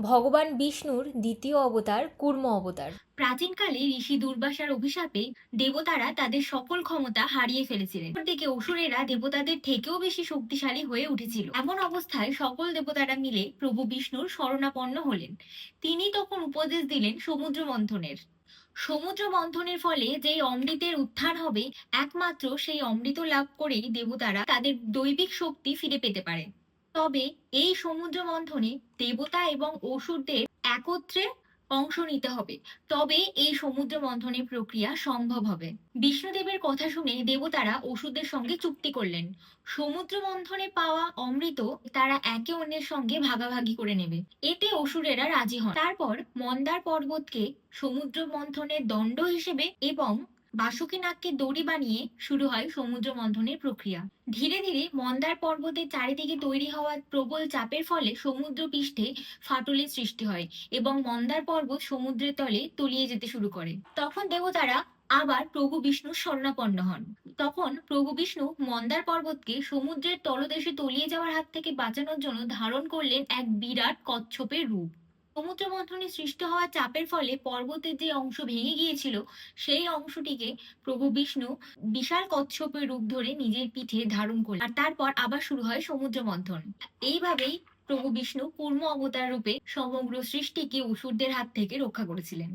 ভগবান বিষ্ণুর দ্বিতীয় অবতার কুর্ম অবতার। প্রাচীনকালে ঋষি দুর্বাসার অভিশাপে দেবতারা তাদের সকল ক্ষমতা হারিয়ে ফেলেছিলেন। অন্যদিকে অসুরেরা দেবতাদের থেকেও বেশি শক্তিশালী হয়ে উঠেছিল। এমন অবস্থায় সকল দেবতারা মিলে প্রভু বিষ্ণুর শরণাপন্ন হলেন। তিনি তখন উপদেশ দিলেন সমুদ্র মন্থনের সমুদ্র মন্থনের ফলে যেই অমৃতের উত্থান হবে, একমাত্র সেই অমৃত লাভ করেই দেবতারা তাদের দৈবিক শক্তি ফিরে পেতে পারে তবে এই সমুদ্র মন্থনে দেবতা এবং অসুরদের একত্রে অংশ নিতে হবে। তবে এই সমুদ্র মন্থনের প্রক্রিয়া সম্ভব হবে। বিষ্ণুদেবের কথা শুনে দেবতারা অসুরদের সঙ্গে চুক্তি করলেন। সমুদ্র মন্থনে পাওয়া অমৃত তারা একে অন্যের সঙ্গে ভাগাভাগি করে নেবে। এতে অসুরেরা রাজি হন। তারপর মন্দার পর্বতকে সমুদ্র মন্থনের দণ্ড হিসেবে এবং বাসুকীনাগকে দড়ি বানিয়ে শুরু হয় সমুদ্র মন্থনের প্রক্রিয়া। ধীরে ধীরে মন্দার পর্বতের চারিদিকে তৈরি হওয়া প্রবল চাপের ফলে সমুদ্র পৃষ্ঠে ফাটলের সৃষ্টি হয় এবং মন্দার পর্বত সমুদ্রের তলে তলিয়ে যেতে শুরু করে। তখন দেবতারা আবার প্রভু বিষ্ণুর স্বর্ণাপন্ন হন। তখন প্রভু বিষ্ণু মন্দার পর্বতকে সমুদ্রের তলদেশে তলিয়ে যাওয়ার হাত থেকে বাঁচানোর জন্য ধারণ করলেন এক বিরাট কচ্ছপের রূপ। সমুদ্র মন্থনে সৃষ্টি হওয়া চাপের ফলে পর্বতের যে অংশ ভেঙে গিয়েছিল, সেই অংশটিকে প্রভু বিষ্ণু বিশাল কচ্ছপের রূপ ধরে নিজের পিঠে ধারণ করলেন আর তারপর আবার শুরু হয় সমুদ্র মন্থন এইভাবেই প্রভু বিষ্ণু পূর্ণ অবতার রূপে সমগ্র সৃষ্টিকে অসুরদের হাত থেকে রক্ষা করেছিলেন।